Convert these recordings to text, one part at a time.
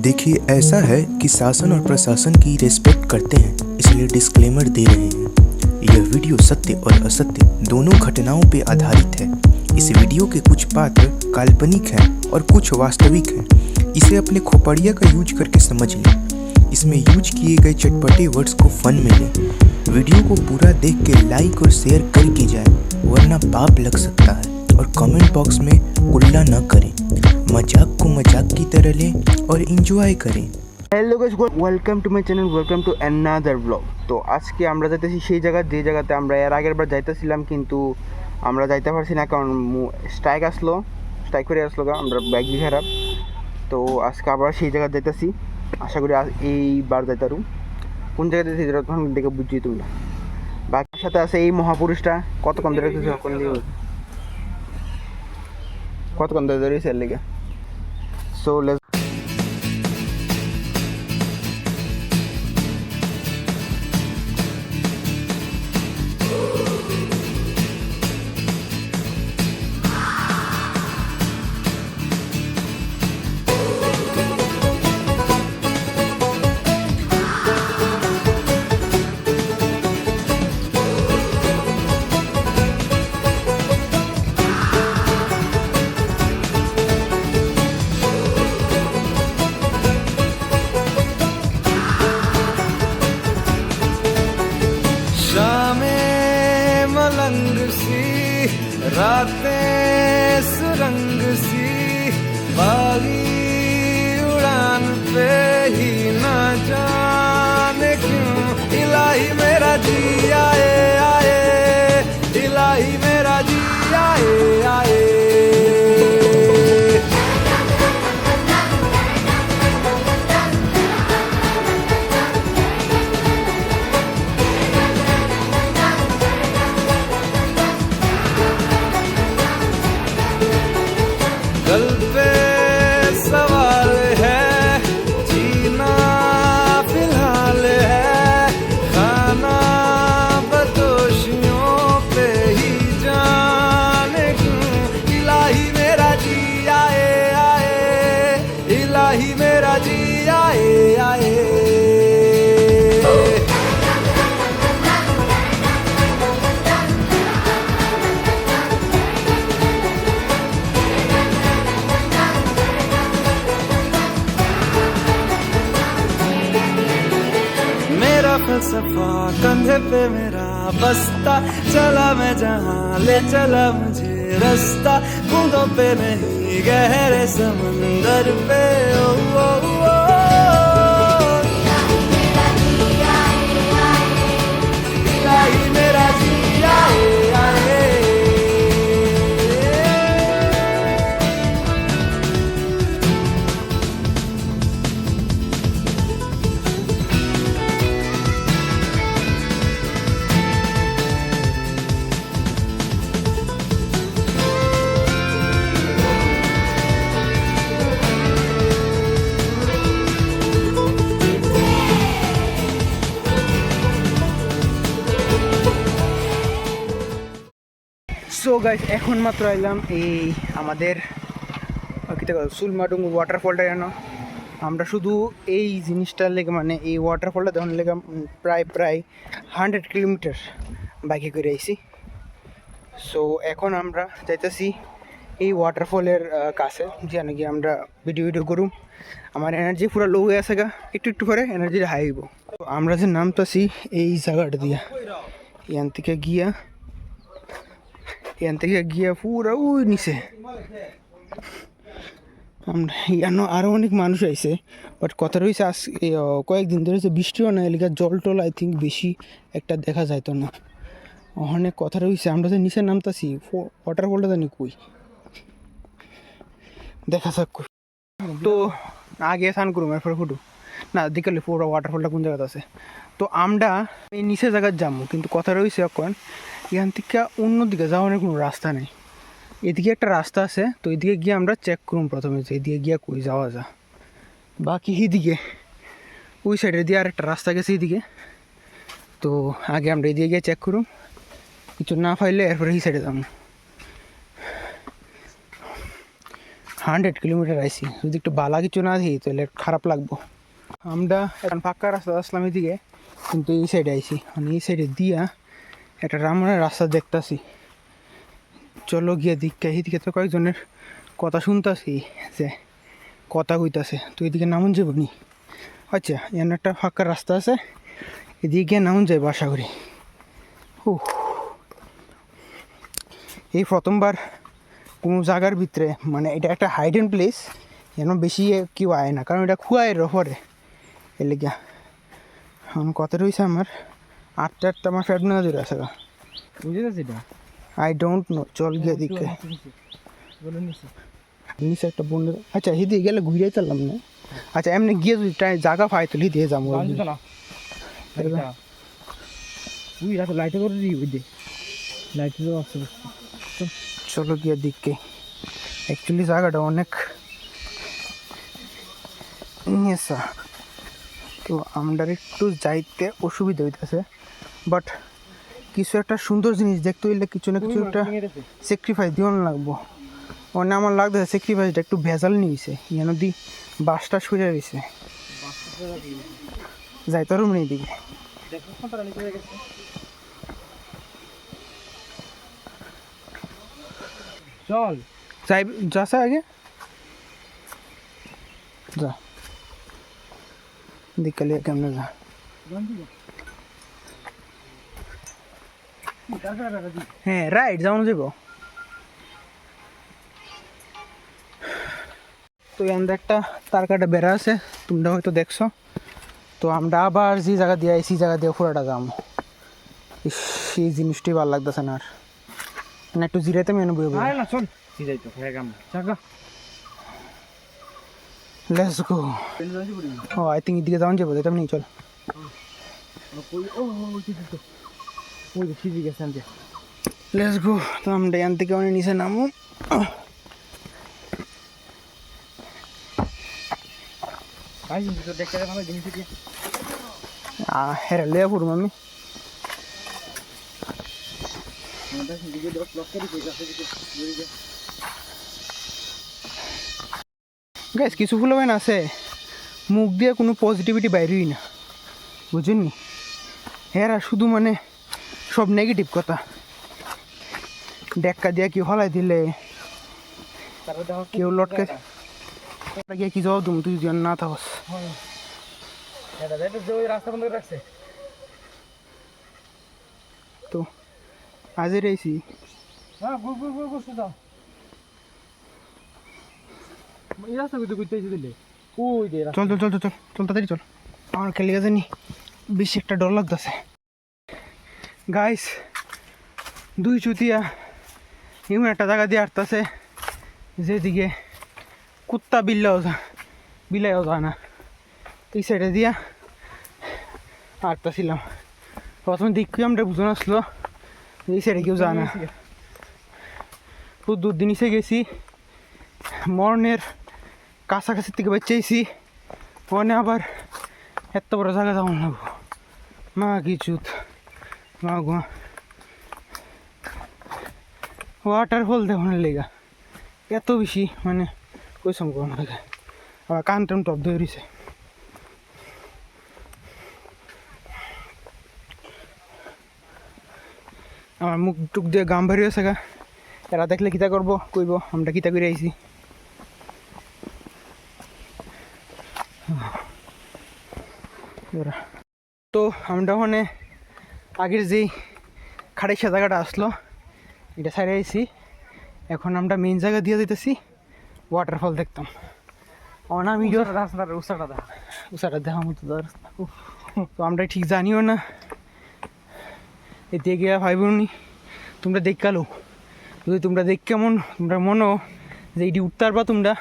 देखिए, ऐसा है कि शासन और प्रशासन की रिस्पेक्ट करते हैं, इसलिए डिस्क्लेमर दे रहे हैं। यह वीडियो सत्य और असत्य दोनों घटनाओं पर आधारित है। इस वीडियो के कुछ पात्र काल्पनिक हैं और कुछ वास्तविक हैं। इसे अपने खोपड़िया का यूज़ करके समझ लें। इसमें यूज़ किए गए चटपटे वर्ड्स को फन में लें। वीडियो को पूरा देख के लाइक और शेयर करके जाए, वरना पाप लग सकता है। और कमेंट बॉक्स में गुल्ला न करें। मजाक को मजाक की तरह लें और एंजॉय करें hello guys welcome to my channel welcome to another blog তো আজকে আমরা যাইতেছি সেই জায়গা যে জায়গাতে আমরা এর আগের বার যাইতেছিলাম কিন্তু আমরা যাইতে পারছি না কারণ স্ট্রাইক আসলো স্ট্রাইক করে আসলো গা, আমরা ব্যাগি খারাপ তো আজকে আবার সেই জায়গা যাইতেছি আশা করি আজ- এইবার যাইতারু কোন জায়গায় যাইতেছি যেটা তখন দেখে বুঝছি তুমি বাকির সাথে আছে এই মহাপুরুষটা কতক্ষণ ধরে কিছু কোন দিয়ে কতক্ষণ ধরে ধরেছে এর লেগে সো লেটস फलसफा कंधे पे मेरा बस्ता। चला मैं जहा, ले चला मुझे रास्ता। बूंदों पे नहीं, गहरे समंदर पे। সো গাইস এখন মাত্র এলাম এই আমাদের কীটা সুলমাডুং ওয়াটারফলটা যেন আমরা শুধু এই জিনিসটার লেগে মানে এই ওয়াটারফলটা দেখানোর লেগে প্রায় প্রায় হান্ড্রেড কিলোমিটার বাইকে করে আইছি। সো এখন আমরা যাইতেছি এই ওয়াটারফলের কাছে যে নাকি আমরা ভিডিও ভিডিও করুম। আমার এনার্জি পুরো লো হয়ে আছে গা, একটু একটু করে এনার্জি হাই হইব। তো আমরা যে নামতাছি এই জায়গাটা দিয়া এখান থেকে গিয়া এখান থেকে গিয়ে পুরো ওই নিচে আমরা আরও অনেক মানুষ আইছে বাট কথা রয়েছে আজ কয়েকদিন ধরে যে বৃষ্টিও না এলাকা জল টল আই থিঙ্ক বেশি একটা দেখা যাইতো না অনেক কথা রয়েছে আমরা যে নিচে নামতাছি ওয়াটারফলটা জানি কই দেখা যাক কই। তো আগে স্নান করুম এরপরে ফুটু না বিকালে পুরো ওয়াটারফলটা কোন জায়গাতে আছে তো আমরা এই নিচে জায়গায় যাব কিন্তু কথা রয়েছে এখন এখান থেকে অন্যদিকে যাওয়ার কোনো রাস্তা নেই। এদিকে একটা রাস্তা আছে, তো এদিকে গিয়ে আমরা চেক করুম প্রথমে যে এদিকে গিয়ে কই যাওয়া যা বাকি এদিকে, ওই সাইডে দিয়ে আর একটা রাস্তা গেছে এদিকে। তো আগে আমরা এদিকে গিয়ে চেক করুম, কিছু না পাইলে এরপরে এই সাইডে যাব। হান্ড্রেড কিলোমিটার আইসি যদি একটু বালা কিছু না দিই, তাহলে খারাপ লাগবো। আমরা এখন পাক্কা রাস্তা আসলাম এদিকে, কিন্তু এই সাইডে আইসি মানে এই সাইডে দিয়া একটা রামনের রাস্তা দেখতাছি। চলো গিয়ে দিককে এদিকে তো কয়েকজনের কথা শুনতাছি যে কথা কইতাছে। তো এদিকে নামন যাব নি? আচ্ছা এখানে একটা ফাঁকা রাস্তা আছে। এদিকে গিয়ে নামন যাই আশা করি। ও এই প্রথমবার কোনো জায়গার ভিতরে মানে এটা একটা হাইডেন প্লেস যেন বেশি কেউ আয় না, কারণ এটা খুয়ায় রফরে এলে গিয়া এখন কত রয়েছে আমার। আটটা আটটা আমার ফ্যাট না ধরে আছে বুঝে গেছি এটা? আই ডোন্ট নো চল গিয়ে দিকে নিচে একটা বন্ধু আচ্ছা হিদি গেলে ঘুরে চললাম না? আচ্ছা এমনি গিয়ে যদি জায়গা পাই তো হিদিয়ে যাব। উই রাতে লাইটে করে দিই ওই দে লাইটে তো আসছে চলো গিয়ে দিককে অ্যাকচুয়ালি জায়গাটা অনেক নিয়েছা তো আমরা একটু যাইতে অসুবিধা হইতেছে। বাট কিছু একটা সুন্দর জিনিস দেখতে হইলে কিছু না কিছু একটা স্যাক্রিফাইস দিও না লাগবো। মানে আমার লাগতেছে স্যাক্রিফাইসটা একটু ভেজাল নিয়েছে। যেন দি বাসটা সরে গেছে। যাই তোর রুম নেই দিকে চল। যাই যাচ্ছে আগে। যা। দিকালে কেমনে যা। হ্যাঁ রাইট যেমন যাব তো এখানে একটা তার কাটা বেড়া আছে তোমরা হয়তো দেখছ। তো আমরা আবার যে জায়গা দিয়ে সেই জায়গা দিয়ে পুরাটা যাম। সেই জিনিসটাই ভালো লাগতেছে না আর। না একটু জিরাইতে মেনে বই না চল। কি যাইতো হয়ে গাম চাকা let's go O I think এদিকে যাওয়া যাব এটা নেই চল লেটস গো তো আমরা এখান থেকে অনেক নিচে নামো হেরা লয়ে পড়ুম আমি দিকে গাইস কিছু ফুল আছে। মুখ দিয়ে কোনো পজিটিভিটি বাইরেই না। বুঝেননি? এরা শুধু মানে সব নেগেটিভ কথা। ডেক্কা দিয়া কি হলাই দিলে? কেউ লটকে গিয়ে কি জবাব তুমি তুই না থাকস। তো আজে রয়েছি হ্যাঁ এই রাস্তা কইতে কইতে দিলে ওই দে চল চল চল চল চল চল তাড়াতাড়ি চল। আমার খেলে গেছে নি বেশি একটা ডর লাগতেছে। গাইস দুই চুতিয়া এমন একটা জায়গা দিয়ে আসতেছে যেদিকে কুত্তা বিল্লাও যা বিলাইও যায় না। এই সাইডে দিয়া আসতেছিলাম প্রথমে দিক আমরা বুঝে আসলো এই সাইডে কেউ যায় না। খুব দূর দিন এসে গেছি। মরণের কাছাকাছি থেকে বেঁচেছি মনে আবার এত বড় জায়গা যাওয়া লাগবো। মা কি চুত। মা গো। ওয়াটারফল দেখনের লেগা। এত বেশি মানে কইসম গো আমাকে। আবার কান টান টপ ধরে রয়েছে আমার মুখ টুক দিয়ে গাম ভারি আছে গা। এরা দেখলে কিতা করব, কইব আমরা কিতা করে আইছি। তো আমরা ওখানে আগের যেই খাড়াইশা জায়গাটা আসলো এটা সাইডে আইছি। এখন আমরা মেইন জায়গা দিয়ে দিতেছি ওয়াটারফল দেখতাম। অনামি রাস্তাটা উষাটা দা উষাটা দেখা মতো তো আমরা ঠিক জানিও না। এতে গিয়া ভাই বোনি তোমরা দেখ কালো। যদি তোমরা দেখ কেমন তোমরা মনো যে এইটি উঠতার বা তোমরা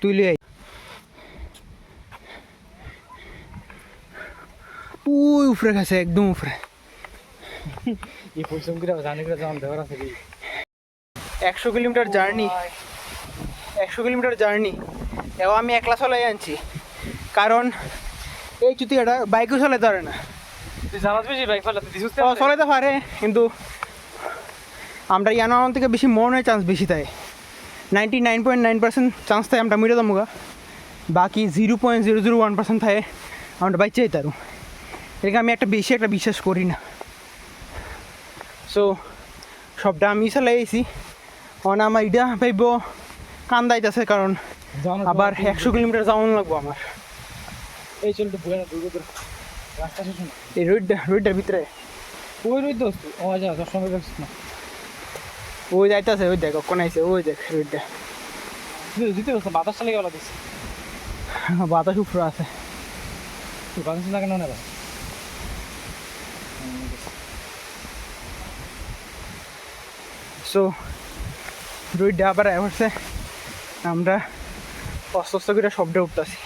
তুই আই উই উফরে গেছে একদম উফরে। একশো কিলোমিটার জার্নি একশো কিলোমিটার জার্নি। এও আমি একলা চলাই আনছি। কারণ এই চুতি এটা বাইকও চালাতে পারে না। জানাস বেশি বাইক ফেলাতে চলাইতে পারে কিন্তু আমরা ইয়ানো থেকে বেশি মরণের চান্স বেশি তাই। Ninety nine point nine percent chance থাকে আমরা মিলে দামুগা বাকি zero point zero zero one percent থাকে আমরা বাইচে তারু এটাকে আমি একটা বেশি একটা বিশ্বাস করি না। সো সবটা আমি চালাইছি। কারণ আমার ইটা ভাইব কান্দাইতেছে কারণ আবার একশো কিলোমিটার যাওয়ান লাগবো আমার। এই চলতে বয়ে না রাস্তা শেষ এই রোডটা রোডটার ভিতরে। রই দোস্ত ও তোর সঙ্গে দেখছিস না। ওই যাইতেছে ওই দেখ কোন আইছে ওই দেখ রোডটা। দিতে বাতাস চালিয়ে গেল দিস বাতাস উপরে আছে। বাতাস না না সো রোডটা আবার এসে আমরা অস্ত অস্ত করে শব্দে উঠতেছি।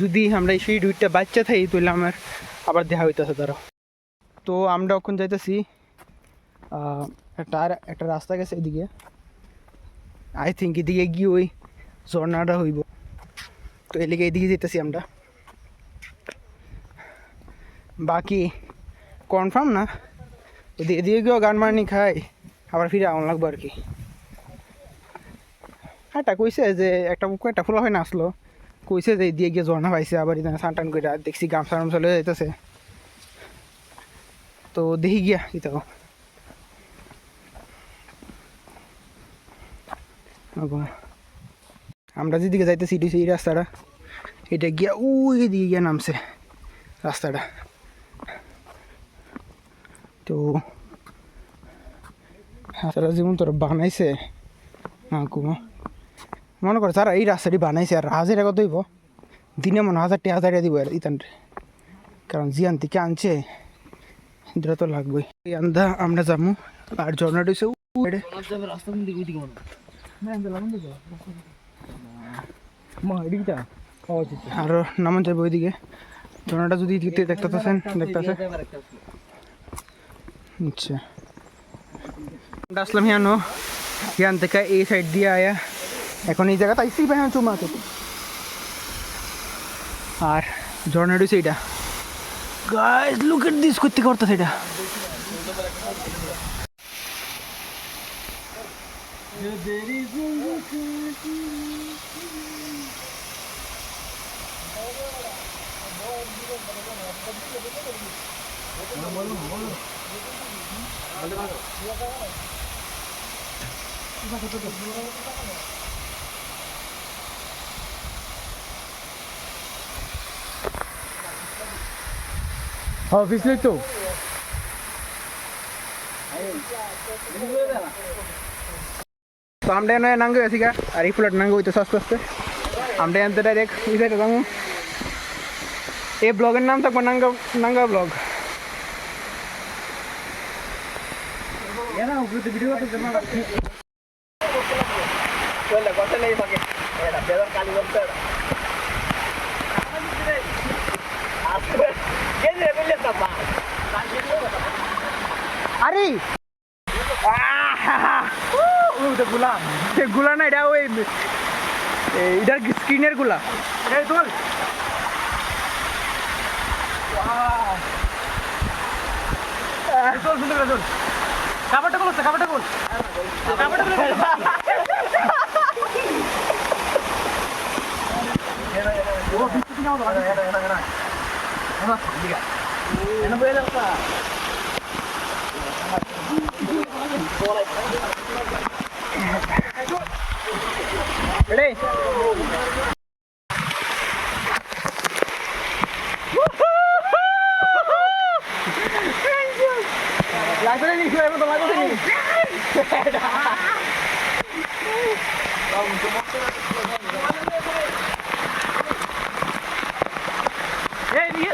যদি আমরা সেই রুইটটা বাচ্চা থাকি, তাহলে আমার আবার দেখা হইতেছে তারা তো আমরা এখন যাইতেছি একটা আর একটা রাস্তা গেছে এদিকে। আই থিঙ্ক এদিকে গিয়ে ওই ঝর্ণাটা হইব। তো এদিকে এদিকে যেতেছি আমরা। বাকি কনফার্ম না। যদি এদিকে গিয়েও গান মারনি খাই, আবার ফিরে আমন লাগবো আর কি। হ্যাঁ একটা কইছে যে, একটা একটা ফুলা হয় না আসলো, কইছে যে দিয়ে গিয়ে ঝর্ণা পাইছে, আবার এখানে সান টান করে দেখছি গামছা গামছা চলে যাইতেছে। তো দেখি গিয়া ইতাও। আমরা যেদিকে যাইতেছি এটি এই রাস্তাটা। এটা গিয়া ওই দিকে গিয়া নামছে রাস্তাটা। তো রাস্তাটা যেমন তোরা বানাইছে আঁকু মনে করো তারা এই রাস্তাটি বানাইছে আর হাজার কত দিব দিনে মনে হয় হাজার টি হাজার দিব আর ইতান কারণ জিয়ান থেকে আনছে এটা তো লাগবেই। এই আন্দা আমরা যাব আর ঝর্ণাটা আচ্ছা আর নামন যাবে ওইদিকে। ঝর্ণাটা যদি দেখতেছেন দেখতেছে। আচ্ছা আমরা আসলাম হিয়ানো হিয়ান থেকে এই সাইড দিয়ে আয়া এখন এই জায়গাটা আইসি ভাই চুমা তো আর ঝর্ণাটা হচ্ছে এইটা গাইস লুক এট দিস করতে করতেছে এটা হ্যাঁ পিছলে তো তো আমরা এনে নাঙ্গে গেছি গা আর এই ফুলার নাঙ্গে হইতেছে আস্তে আস্তে আমরা এনতে ডাইরেক্ট ওই সাইডে যাব এই ব্লগের নাম থাকব নাঙ্গা নাঙ্গা ব্লগ আরে গুলা গুলা না এটা ওই এটার স্ক্রিনেরগুলা এই তোল কাপড়টা বলছে কাপড়টা বল কাপড়টা বল Ready? লাইফে নি শুয়ে তো লাইফে নি এই নিয়ে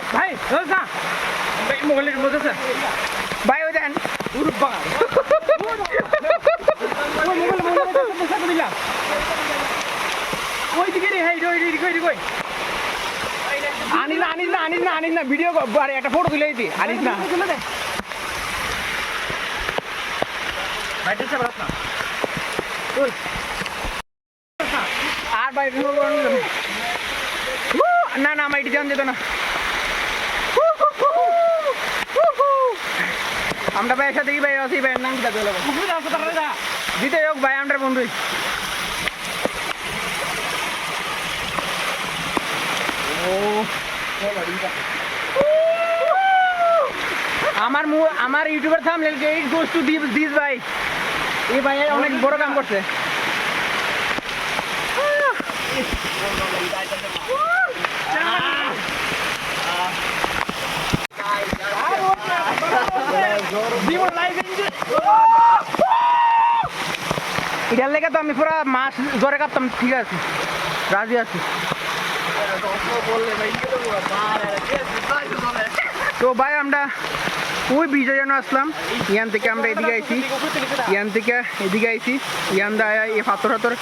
ভাই ওই দেন উরুপ বাগা ওই মোবাইল মোবাইল পয়সা তো দিলা ওই দিকে রে হাই ওই দিকে ওই দিকে আনিস না আনিস না, ভিডিও আরে একটা ফটো তুলে দিতি আনিস না। আর ভাই না না, আমার এটি জান না। আমরা ভাই একসাথে ভাই আছি? ভাই নাম তাড়াতাড়ি যা দিতে হোক ভাই আমরা বন্ধুই আমার মু আমার YouTuber থামলেন it goes to this this ভাই। এই ভাই অনেক বড় কাম করছে। এটার লেগে তো আমি পুরা মাছ জ্বরে কাটতাম ঠিক আছে রাজি আছি। তো ভাই আমরা ওই বিজয় যেন আসলাম ইয়ান থেকে আমরা এদিকে আইছি ইয়ান থেকে এদিকে আইছি ইয়ান দা এই পাথর হাতর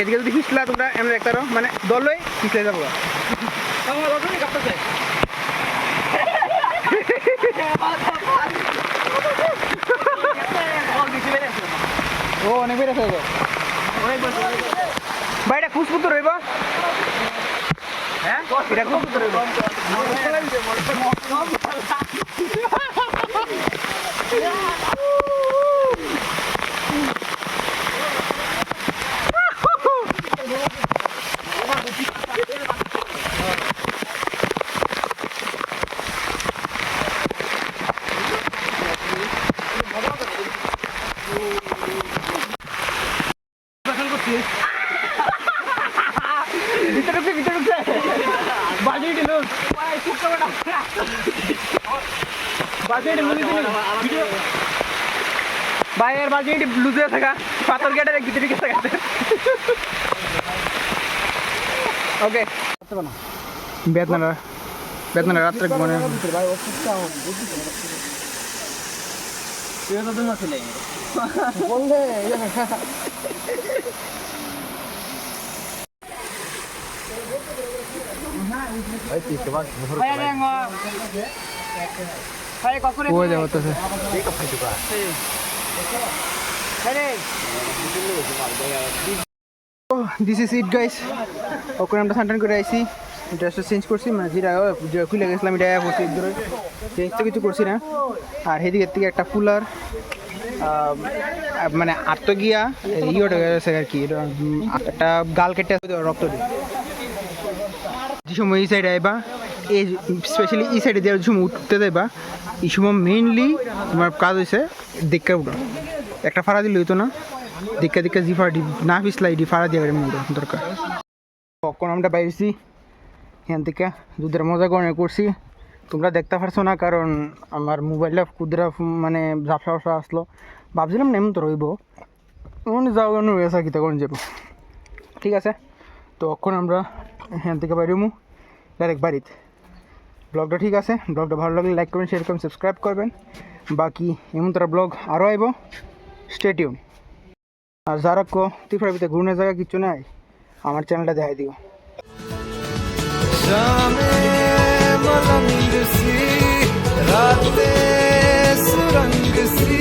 এদিকে যদি ফিসলা তোমরা এমন দেখতে পারো মানে দলই ফিসলে যাব। ও অনেক বেড়েছে তো ভাই এটা খুশবু তো রইব? হ্যাঁ? এটা খুশবু তো রইব ভিতরে ঢুকছে ভিতরে ঢুকছে বাজি দিল বাজি দিল ভাই এর বাজি লুজে থাকা পাথর গেটের ভিতরে গেছে গেছে ওকে বেতনারা বেতনারা রাত্রে মানে ওই যাব তো দিস ইজ ইট গাইস ওখানে আমরা সান্টান করে আইছি। ড্রেসটা চেঞ্জ করছি মানে গেছিলাম, এটা করছি চেঞ্জ তো কিছু করছি না। আর সেদিকের থেকে একটা কুলার মানে আত্মগিয়া ইয়েটা গেছে আর কি একটা গাল কেটে রক্ত দিয়ে। যে সময় এই সাইডে আইবা, এই স্পেশালি এই সাইডে যে সময় উঠতে দেবা এই মেইনলি তোমার কাজ হয়েছে দেখা উঠো একটা ফাড়া দিলে হইতো না। দেখা দেখা জি ফাড়া না পিছলাই ডি ফাড়া দিয়ে দরকার। কখন আমরা বাইরেছি এখান থেকে দুধের মজা করে করছি। তোমরা দেখতে পারছ না, কারণ আমার মোবাইলটা কুদরা মানে ঝাপসা ঝাপসা আসলো। ভাবছিলাম নেম তো রইব। মানে যাও কেন রয়েছে কি তখন যাব। ঠিক আছে? তো এখন আমরা এখান থেকে বাইরেমু ডাইরেক্ট বাড়িতে। ব্লগটা ঠিক আছে। ব্লগটা ভালো লাগলে লাইক করবেন শেয়ার করবেন সাবস্ক্রাইব করবেন। বাকি এমন তারা ব্লগ আরও আইব। স্টেডিয়াম আর যারা কো ত্রিপুরার ভিতরে ঘুরনের জায়গা কিছু নাই, আমার চ্যানেলটা দেখাই দিও। রাতে সুরঙ্গ সি